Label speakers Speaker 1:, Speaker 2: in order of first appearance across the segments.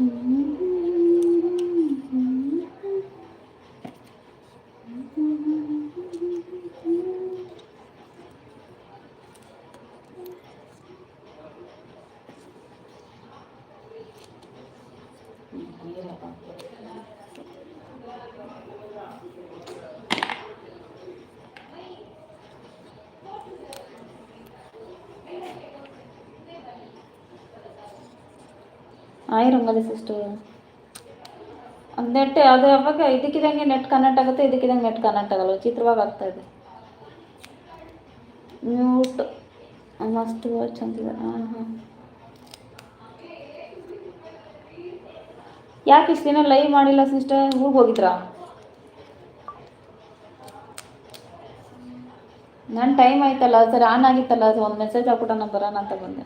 Speaker 1: Hmm. ಆಯ್ sister net ಅದು ಯಾವಾಗ ಇದಕ್ಕಿದಂಗೆ net connect ಆಗುತ್ತೆ, ಇದಕ್ಕಿದಂಗೆ ನೆಟ್ ಕನೆಕ್ಟ್ ಆಗಲ್ಲ ವಿಚಿತ್ರವಾಗಿ ಇದೆ. ಮ್ಯೂಟ್ ಮಸ್ತ್ ವಾಚ್ ಅಂತಿದೆ ಹಾಂ ಹಾಂ. ಯಾಕೆ ಇಷ್ಟು ದಿನ ಲೈವ್ ಮಾಡಿಲ್ಲ ಸಿಸ್ಟರ್ ಊರಿಗೆ ಹೋಗಿದ್ರಾ? ನನ್ನ ಟೈಮ್ ಆಯ್ತಲ್ಲ, ಸರ್ ಆನ್ ಆಗಿತ್ತಲ್ಲ, ಅದು ಒಂದು ಮೆಸೇಜ್ ಹಾಕ್ಬಿಟ್ಟು ನಾನು ಬರೋಣ ಅಂತ ಬಂದೆ.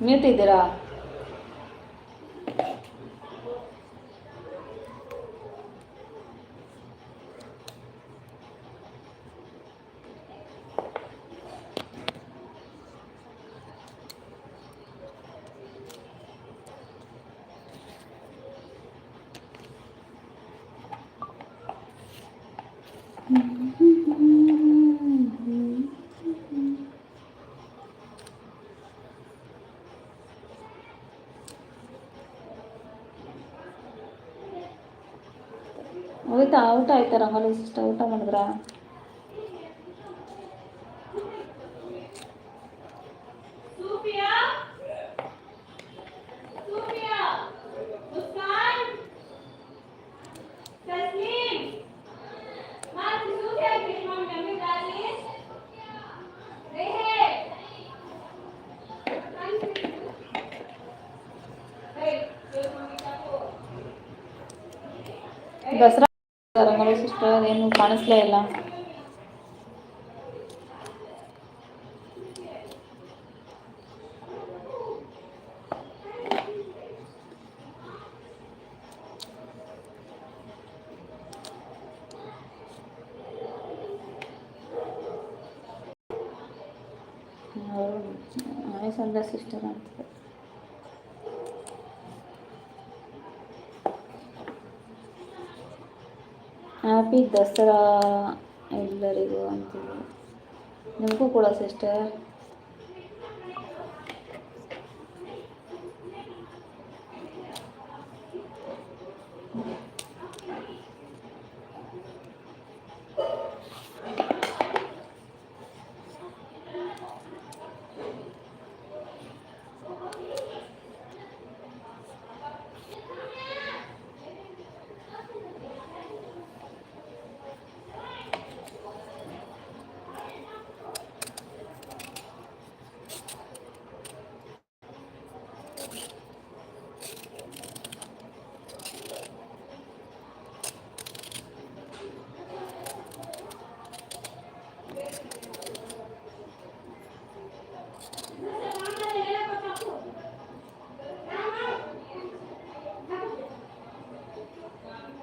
Speaker 1: ಮ್ಯೂಟ್ ಇದ್ದೀರಾ ಹೋಯ್ತಾ ಔಟ್ ಆಯ್ತಾ ರಂಗೋಲಿ ಸಿಸ್ಟರ್ ಊಟ ಮಾಡಿದ್ರಾ? ದಸರಾ ರಂಗೋಲಿ ಸಿಸ್ಟರ್ ಏನು ಕಾಣಿಸ್ಲೇ ಇಲ್ಲ. ಸಂದ ಸಿಸ್ಟರ್ ಅಂತ ಹ್ಯಾಪಿ ದಸರಾ ಎಲ್ಲರಿಗೂ ಅಂತೀವಿ. ನಿಮಗೂ ಕೂಡ ಸಿಸ್ಟರ್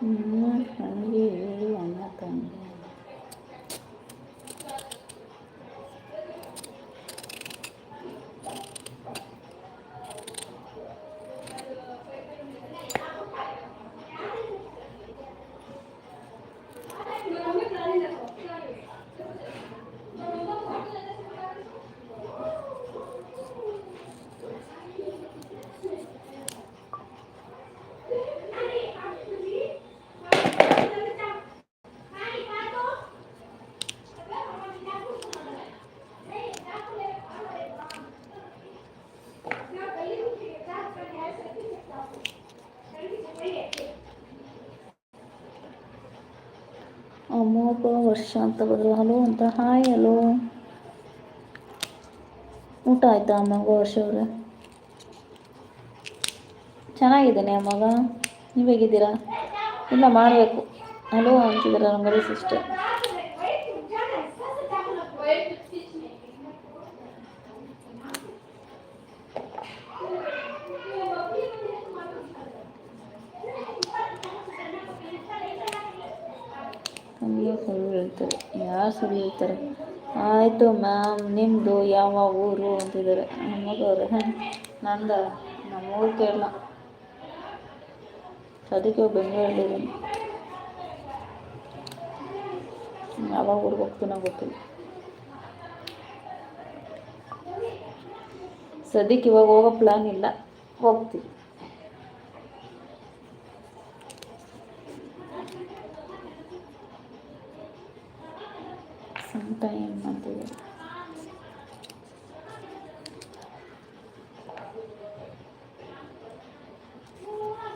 Speaker 1: ನಿಮ್ಮ ವರ್ಷ ಅಂತ ಬದ್ರು ಹಲೋ ಅಂತ ಹಾಯ್ ಹಲೋ ಊಟ ಆಯ್ತಾ ಮಗು ವರ್ಷ ಅವರೇ? ಚೆನ್ನಾಗಿದ್ದೇನೆ ಮಗ. ನೀವು ಹೇಗಿದ್ದೀರಾ? ಇಲ್ಲ ಮಾಡಬೇಕು. ಹಲೋ ಅಂತಿದ್ದಾರೆ ನಮ್ಮ ಸಿಸ್ಟರ್ ತುಂಬ ಸುಳ್ಳು ಹೇಳ್ತಾರೆ ಯಾರು ಸುಳ್ಳು ಹೇಳ್ತಾರೆ ಆಯಿತು ಮ್ಯಾಮ್ ನಿಮ್ಮದು ಯಾವ ಊರು ಅಂತಿದ್ದಾರೆ ನಮಗವ್ರೆ ನಂದ ನಮ್ಮ ಊರು ಕೇರಳ ಅದಕ್ಕೆ ಬೆಂಗಳೂರಲ್ಲಿದ್ದೀನಿ ಯಾವಾಗ ಊರಿಗೆ ಹೋಗ್ತೀನೋ ಗೊತ್ತಿಲ್ಲ ಸದ್ಯಕ್ಕೆ ಇವಾಗ ಹೋಗೋ ಪ್ಲ್ಯಾನ್ ಇಲ್ಲ ಹೋಗ್ತೀವಿ ಸಮ್ ಟೈಮ್ ಅಂತಿದೆ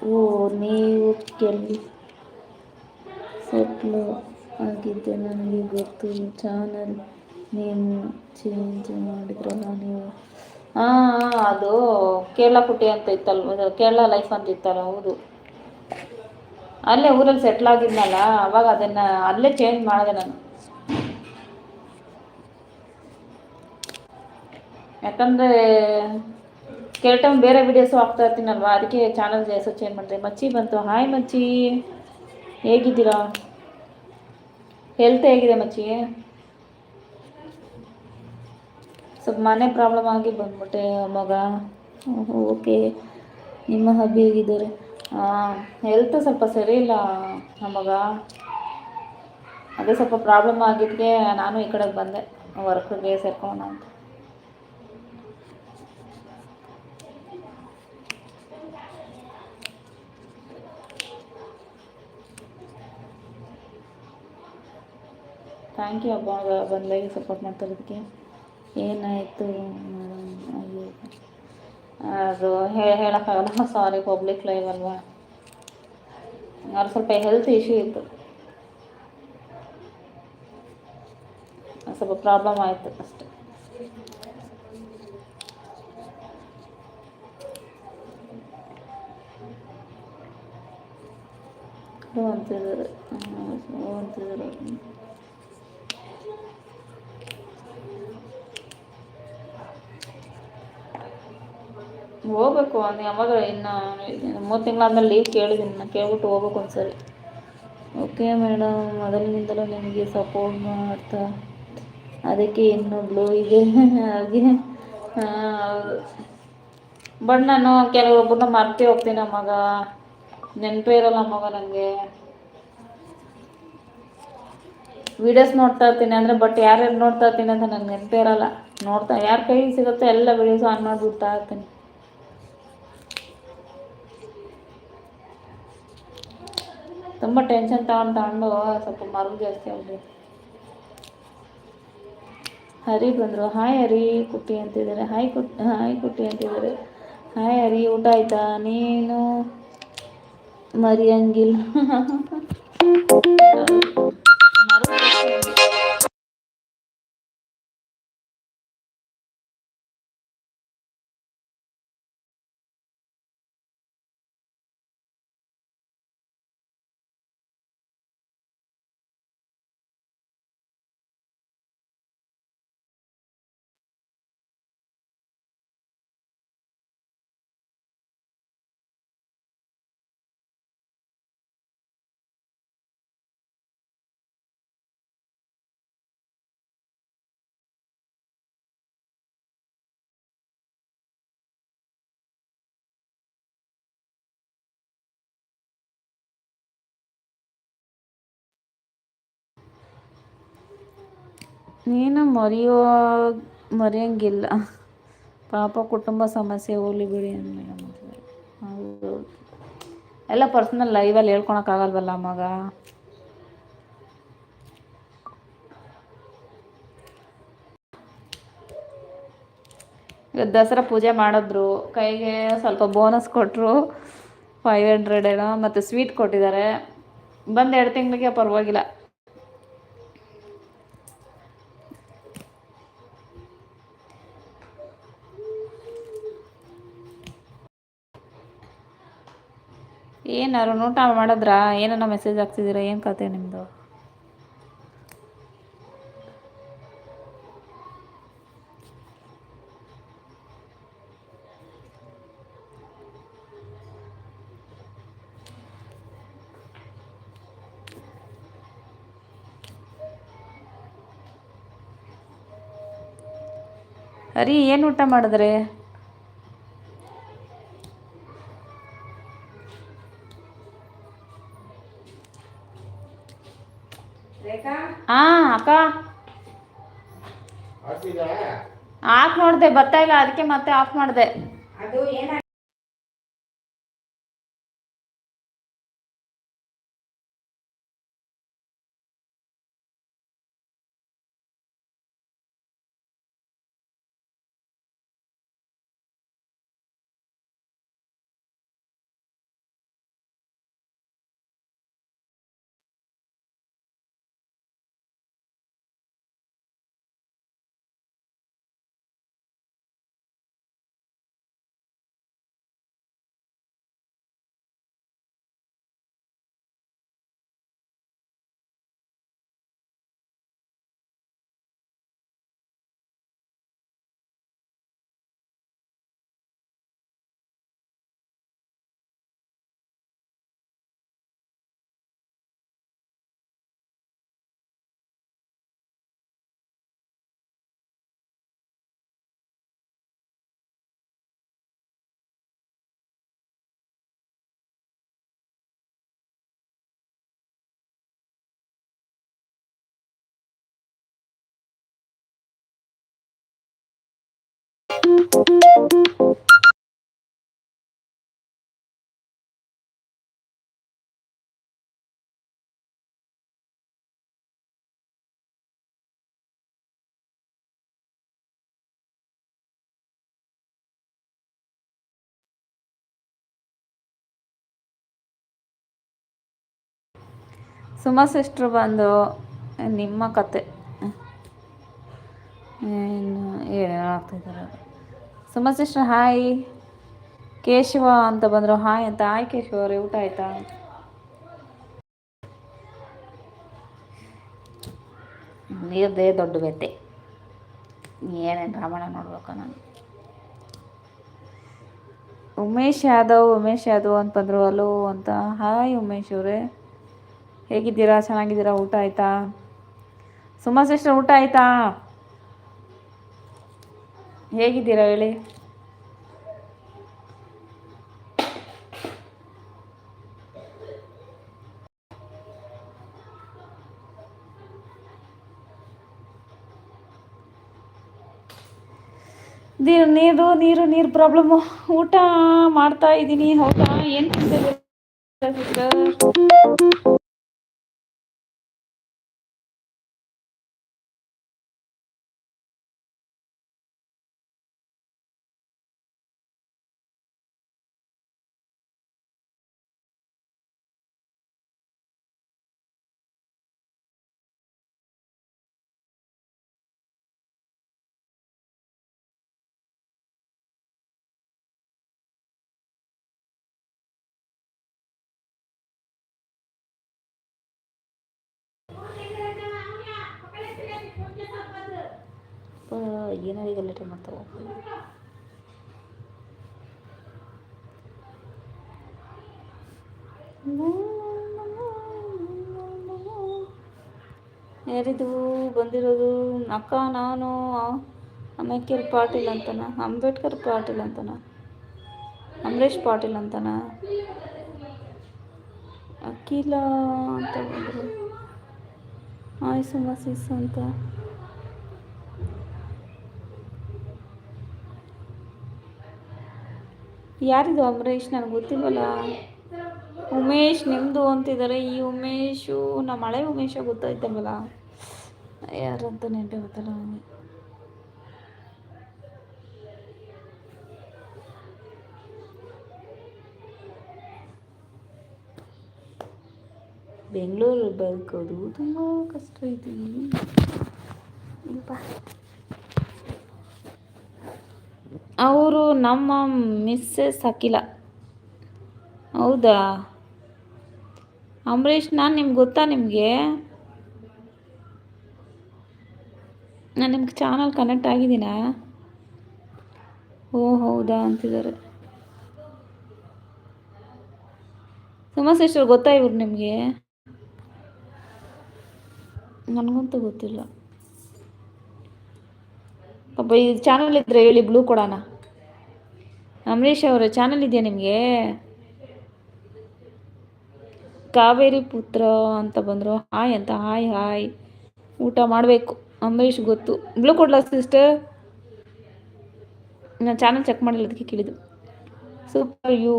Speaker 1: ಓ, ನೀವು ಕೆಲ್, ಸೆಟ್ಲು ಆಗಿದ್ದೆ, ನನಗೆ ಗೊತ್ತು. ಚಾನಲ್ ನೇಮ್ ಚೇಂಜ್ ಮಾಡಿದ್ರಲ್ಲ ನೀವು. ಹಾಂ ಅದು ಕೇರಳ ಅಂತ ಇತ್ತಲ್ವ? ಕೇರಳ ಲೈಫ್ ಅಂತ ಇತ್ತಲ್ಲ, ಹೌದು. ಅಲ್ಲೇ ಊರಲ್ಲಿ ಸೆಟ್ಲ್ ಆಗಿದ್ನಲ್ಲ, ಅವಾಗ ಅದನ್ನು ಅಲ್ಲೇ ಚೇಂಜ್ ಮಾಡಿದೆ ನಾನು. ಯಾಕಂದರೆ ಕೆಲವು ಟೈಮ್ ಬೇರೆ ವೀಡಿಯೋಸು ಹಾಕ್ತಾ ಇರ್ತೀನಲ್ವಾ? ಅದಕ್ಕೆ ಚಾನಲ್ ಹೆಸರು ಚೇಂಜ್ ಮಾಡಿದೆ? ಮಚ್ಚಿ ಬಂತು. ಹಾಯ್ ಮಚ್ಚಿ. ಹೇಗಿದ್ದೀರಾ? ಹೆಲ್ತ್ ಹೇಗಿದೆ ಮಚ್ಚಿ? ಸ್ವಲ್ಪ ಮನೆ ಪ್ರಾಬ್ಲಮ್ ಆಗಿ ಬಂದ್ಬಿಟ್ಟೆ ಮಗ. ಓಕೆ ನಿಮ್ಮ ಹಬ್ಬಿ ಹೇಗಿದ್ದಾರೆ? ಹೆಲ್ತ್ ಸ್ವಲ್ಪ ಸರಿ ಇಲ್ಲ ನಮಗ ಅದೇ ಸ್ವಲ್ಪ ಪ್ರಾಬ್ಲಮ್ ಆಗಿದ್ದಕ್ಕೆ ನಾನು ಈ ಕಡೆಗೆ ಬಂದೆ. ವರ್ಕ್ಗೆ ಸೇರ್ಕೊಳ್ಳೋಣ ಅಂತ. ಥ್ಯಾಂಕ್ ಯು ಅಬ್ಬ ಬಂದಾಗಿ ಸಪೋರ್ಟ್ ಮಾಡ್ತಿರೋದಕ್ಕೆ ಏನಾಯಿತು ಮೇಡಮ್ ಅಯ್ಯೋ ಅದು ಹೇಳೋಕ್ಕಾಗಲ್ಲ. ಸಾರಿ ಪಬ್ಲಿಕ್ ಲೈವ್ ಅಲ್ವಾ? ಅವ್ರು ಸ್ವಲ್ಪ ಹೆಲ್ತ್ ಇಶ್ಯೂ ಇತ್ತು. ಸ್ವಲ್ಪ ಪ್ರಾಬ್ಲಮ್ ಆಯಿತು ಅಷ್ಟೆ. ಹ್ಞೂ ಅಂತಿದ್ದಾರೆ. ಹೋಗ್ಬೇಕು ಒಂದು ಯಾವಾಗ ಇನ್ನು ಮೂರು ತಿಂಗಳಾದ್ಮೇಲೆ ಲೀವ್ ಕೇಳಿದ್ದೀನಿ ನಾನು ಕೇಳ್ಬಿಟ್ಟು ಹೋಗ್ಬೇಕು ಒಂದ್ಸರಿ. ಓಕೆ ಮೇಡಮ್ ಮೊದಲಿನಿಂದಲೂ ನಿಮಗೆ ಸಪೋರ್ಟ್ ಮಾಡ್ತಾ, ಅದಕ್ಕೆ ಇನ್ನೊಬ್ಳು ಇದೆ, ಹಾಗೆ. ಬಟ್ ನಾನು ಕೆಲವೊಬ್ಬರನ್ನ ಮರ್ತಿ ಹೋಗ್ತೀನಿ ಮಗ. ನೆನಪೇ ಇರೋಲ್ಲ ಮಗ ನನಗೆ ವಿಡಿಯೋಸ್ ನೋಡ್ತಾ ಇರ್ತೀನಿ ಅಂದರೆ ಬಟ್ ಯಾರ್ಯಾರು ನೋಡ್ತಾ ಇರ್ತೀನಿ ಅಂತ ನನಗೆ ನೆನಪೇ ಇರೋಲ್ಲ. ನೋಡ್ತಾ, ಯಾರ ಕೈ ಸಿಗುತ್ತೋ ಎಲ್ಲ ವಿಡಿಯೋಸ್ ಆನ್ ಮಾಡಿಬಿಡ್ತಾ ಇರ್ತೀನಿ. ತುಂಬ ಟೆನ್ಷನ್ ತಗೊಂಡು ತಗೊಂಡು ಸ್ವಲ್ಪ ಮರು ಜಾಸ್ತಿ ಅವ್ರಿ ಹರಿ ಬಂದರು. ಹಾಯ್ ಹರಿ, ಕುಟ್ಟಿ ಅಂತಿದ್ದಾರೆ. ಹಾಯ್ ಕುಟ್ ಹಾಯ್ ಕುಟ್ಟಿ ಅಂತಿದ್ದಾರೆ. ಹಾಯ್ ಹರಿ, ಊಟ ಆಯ್ತಾ? ನೀನು ಮರಿಯಂಗಿಲ್ಲ. ಮರು ನೀನು ಮರೆಯೋ, ಮರೆಯಂಗಿಲ್ಲ. ಪಾಪ ಕುಟುಂಬ ಸಮಸ್ಯೆ, ಹೋಗ್ಲಿ ಬಿಡಿ ಹೌದು. ಎಲ್ಲ ಪರ್ಸ್ನಲ್ ಲೈವಲ್ಲಿ ಹೇಳ್ಕೊಳಕ್ಕಾಗಲ್ವಲ್ಲ ಮಗ? ದಸರಾ ಪೂಜೆ ಮಾಡಿದ್ರು. ಕೈಗೆ ಸ್ವಲ್ಪ ಬೋನಸ್ ಕೊಟ್ಟರು ಫೈವ್ ಹಂಡ್ರೆಡ್ ಏನೋ, ಮತ್ತು ಸ್ವೀಟ್ ಕೊಟ್ಟಿದ್ದಾರೆ. ಬಂದು ಎರಡು ತಿಂಗಳಿಗೆ ಪರವಾಗಿಲ್ಲ. ಏನಾರು ನೋಟ ಮಾಡಿದ್ರ? ಏನನ್ನ ಮೆಸೇಜ್ ಹಾಕ್ತಿದ್ದೀರಾ ಏನು ಕತೆ ನಿಮ್ಮದು ಅರಿ ಏನು ಊಟ ಮಾಡಿದ್ರೆ? ಬರ್ತಾ ಇಲ್ಲ ಅದಕ್ಕೆ ಮತ್ತೆ ಆಫ್ ಮಾಡಿದೆ. ಸುಮಾ ಸಿಸ್ಟ್ರ್ ಬಂದು ನಿಮ್ಮ ಕತೆ. ಏನು ಏನೇನು ಸುಮಾ ಹಾಯ್ ಕೇಶವ ಅಂತ ಬಂದರು. ಹಾಯ್ ಅಂತ. ಹಾಯ್ ಕೇಶವ ಅವರೇ. ಊಟ ಆಯ್ತಾ? ನೀರ್ದೇ ದೊಡ್ಡ ವ್ಯತೆ ಏನೇನು ರಾಮಾಯಣ ನೋಡ್ಬೇಕು ನಾನು? ಉಮೇಶ್ ಯಾದವ್ ಉಮೇಶ್ ಯಾದವ್ ಅಂತ ಬಂದರು. ಅಲೋ ಅಂತ. ಹಾಯ್ ಉಮೇಶ್ ಅವರೇ. ಹೇಗಿದ್ದೀರಾ? ಚೆನ್ನಾಗಿದ್ದೀರಾ? ಊಟ ಆಯ್ತಾ? ಸುಮಾ ಸಿಸ್ಟರ್ ಊಟ ಆಯ್ತಾ? ಹೇಗಿದ್ದೀರಾ ಹೇಳಿ? ನೀರು ನೀರು ನೀರು ನೀರು ಪ್ರಾಬ್ಲಮ್ಮು ಊಟ ಮಾಡ್ತಾ ಇದ್ದೀನಿ ಹೌದಾ? ಏನು ತಿಂತಿದ್ದೀರಾ ಏನಾರು ಗಲಾಟೆ ಮಾಡ್ತಾವ. ಯಾರಿದು ಬಂದಿರೋದು ಅಕ್ಕ ನಾನು ಅಮೇಕರ್ ಪಾಟೀಲ್ ಅಂತಾನ, ಅಂಬೇಡ್ಕರ್ ಪಾಟೀಲ್ ಅಂತಾನ, ಅಮರೇಶ್ ಪಾಟೀಲ್ ಅಂತಾನ, ಅಖಿಲ ಅಂತ ಬಂದರು. ಆಯ್ ಮಸೀಸ್ ಅಂತ. ಯಾರಿದು ಅಮರೇಶ್ ನನಗೆ ಗೊತ್ತಿಲ್ಲ ಉಮೇಶ್ ನಿಮ್ಮದು ಅಂತಿದ್ದಾರೆ ಈ ಉಮೇಶು ನಮ್ಮ ಹಳೆ ಉಮೇಶ ಗೊತ್ತಾಯ್ತಲ್ವಲ್ಲ? ಯಾರಂತ ನೆನಪೇ ಗೊತ್ತಲ್ಲ ನನಗೆ. ಬೆಂಗಳೂರು ಬದುಕೋದು ತುಂಬ ಕಷ್ಟ ಐತಿ. ಅವರು ನಮ್ಮ ಮಿಸ್ಸಸ್ ಅಖಿಲ ಹೌದಾ? ಅಂಬರೀಷ್, ನಾನು ನಿಮ್ಗೆ ಗೊತ್ತಾ ನಿಮಗೆ? ನಾನು ನಿಮ್ಗೆ ಚಾನಲ್ ಕನೆಕ್ಟ್ ಆಗಿದ್ದೀನಾ? ಓ, ಹೌದಾ ಅಂತಿದ್ದಾರೆ. ಸಿಸ್ಟರ್ ಗೊತ್ತಾ ಇವ್ರು ನಿಮಗೆ? ನನಗಂತೂ ಗೊತ್ತಿಲ್ಲ. ಪಾಪ ಈ ಚಾನಲ್ ಇದ್ರೆ ಹೇಳಿ ಬ್ಲೂ ಕೊಡೋಣ. ಅಮರೀಶ್ ಅವರ ಚಾನಲ್ ಇದೆಯಾ ನಿಮಗೆ? ಕಾವೇರಿ ಪುತ್ರ ಅಂತ ಬಂದರು. ಹಾಯ್ ಅಂತ, ಹಾಯ್ ಹಾಯ್. ಊಟ ಮಾಡಬೇಕು. ಅಂಬರೀಷ್ ಗೊತ್ತು. ಬ್ಲೂ ಕೊಡ್ಲಾ ಸಿಸ್ಟರ್ ನಾನು ಚಾನಲ್ ಚೆಕ್ ಮಾಡಿಲ್ಲ, ಅದಕ್ಕೆ ಕೇಳಿದ್ದು. ಸೂಪರ್ ಯು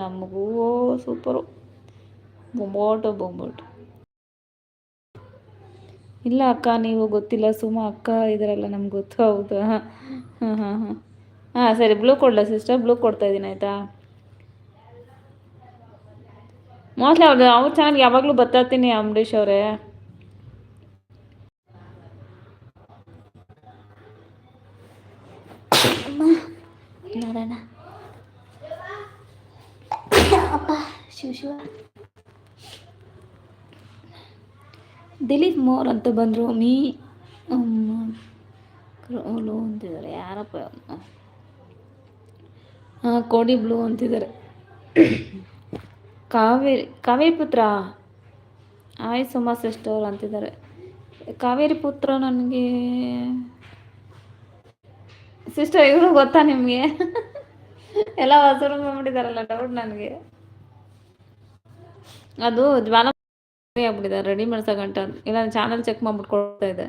Speaker 1: ನಮಗೂ ಸೂಪರು ಬೊಂಬೋಟು ಬೊಂಬೋಟು ಇಲ್ಲ ಅಕ್ಕ, ನೀವು ಗೊತ್ತಿಲ್ಲ ಸುಮ್ಮ ಅಕ್ಕ ಇದರಲ್ಲ ನಮ್ಗೆ ಗೊತ್ತು, ಹೌದು? ಹಾಂ ಹಾಂ ಹಾಂ. ಹಾಂ, ಸರಿ ಬ್ಲೂ ಕೊಡಲ ಸಿಸ್ಟರ್ ಬ್ಲೂ ಕೊಡ್ತಾ ಇದ್ದೀನಿ, ಆಯಿತಾ? ಮೋಸ್ಟ್ಲಿ ಅವ್ರು, ಅವ್ರ ಚಾನಲ್ಗೆ ಯಾವಾಗಲೂ ಬರ್ತಾಯಿರ್ತೀನಿ ಅಂಬರೀಶ್ ಅವರೇ. ಅಪ್ಪ, ಶಿವ ಶಿವ. ದಿಲೀಪ್ ಮೋರ್ ಅಂತ ಬಂದರು. ಮೀ ಕ್ರೋಲು ಅಂತಿದ್ದಾರೆ. ಯಾರಪ್ಪ ಹಾಂ, ಕೋಡಿ ಬ್ಲೂ ಅಂತಿದ್ದಾರೆ. ಕಾವೇರಿ ಕಾವೇರಿ ಪುತ್ರ ಆಯ್ ಸುಮಾ ಸಿಸ್ಟರ್ ಅಂತಿದ್ದಾರೆ. ಕಾವೇರಿ ಪುತ್ರ ನನಗೆ ಸಿಸ್ಟರ್, ಇವರು ಗೊತ್ತಾ ನಿಮಗೆ? ಎಲ್ಲ ಹೊಸರು ಮಾಡಿದಾರಲ್ಲ ಡೌಟ್ ನನಗೆ. ಅದು ಜ್ವಾಲ ಆಗ್ಬಿಟ್ಟಿದ್ದಾರೆ ರೆಡಿ ಮಾಡ್ಸೋ ಗಂಟ. ಇಲ್ಲ ಚಾನಲ್ ಚೆಕ್ ಮಾಡ್ಬಿಟ್ಟು ಕೊಡ್ತಾ ಇದೆ